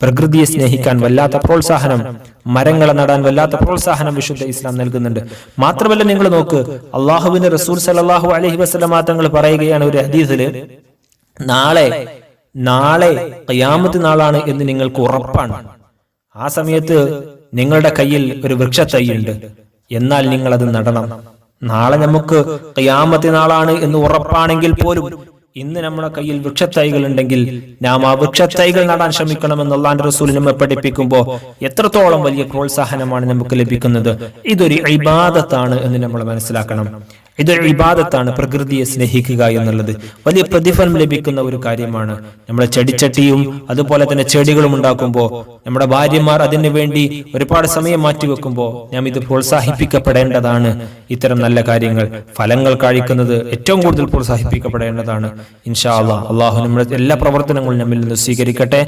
പ്രകൃതിയെ സ്നേഹിക്കാൻ വല്ലാത്ത പ്രോത്സാഹനം മരങ്ങളെ നടാൻ വല്ലാത്ത പ്രോത്സാഹനം വിശുദ്ധ ഇസ്ലാം നൽകുന്നുണ്ട്. മാത്രമല്ല നിങ്ങൾ നോക്ക് അള്ളാഹുവിന്റെ റസൂൽ സലാഹു അലഹി വസ്ലമാ തങ്ങൾ പറയുകയാണ് ഒരു ഹദീസിൽ നാളെ നാളെ കയ്യാമത്ത് നാളാണ് എന്ന് നിങ്ങൾക്ക് ഉറപ്പാണ്. ആ സമയത്ത് നിങ്ങളുടെ കയ്യിൽ ഒരു വൃക്ഷ തൈയുണ്ട് എന്നാൽ നിങ്ങൾ അത് നടണം. നാളെ നമുക്ക് കയ്യാമത്തെ നാളാണ് എന്ന് ഉറപ്പാണെങ്കിൽ പോലും ഇന്ന് നമ്മുടെ കയ്യിൽ വൃക്ഷത്തൈകൾ ഉണ്ടെങ്കിൽ നാം ആ വൃക്ഷത്തൈകൾ നടാൻ ശ്രമിക്കണമെന്ന് അള്ളാന്റെ റസൂൽ നമ്മെ പഠിപ്പിക്കുമ്പോൾ എത്രത്തോളം വലിയ പ്രോത്സാഹനമാണ് നമുക്ക് ലഭിക്കുന്നത്? ഇതൊരു ഇബാദത്താണ് എന്ന് നമ്മൾ മനസ്സിലാക്കണം. ഇതൊരു ഇബാദത്താണ് പ്രകൃതിയെ സ്നേഹിക്കുക എന്നുള്ളത്. വലിയ പ്രതിഫലം ലഭിക്കുന്ന ഒരു കാര്യമാണ്. നമ്മുടെ ചെടിച്ചട്ടിയും അതുപോലെ തന്നെ ചെടികളും ഉണ്ടാക്കുമ്പോൾ നമ്മുടെ ഭാര്യമാർ അതിനു വേണ്ടി ഒരുപാട് സമയം മാറ്റിവെക്കുമ്പോൾ ഞാൻ ഇത് പ്രോത്സാഹിപ്പിക്കപ്പെടേണ്ടതാണ്. ഇത്തരം നല്ല കാര്യങ്ങൾ ഫലങ്ങൾ കഴിക്കുന്നത് ഏറ്റവും കൂടുതൽ പ്രോത്സാഹിപ്പിക്കപ്പെടേണ്ടതാണ്. ഇൻഷാ അള്ളാഹ് അള്ളാഹു നമ്മുടെ എല്ലാ പ്രവർത്തനങ്ങളും നമ്മിൽ നിന്ന് സ്വീകരിക്കട്ടെ.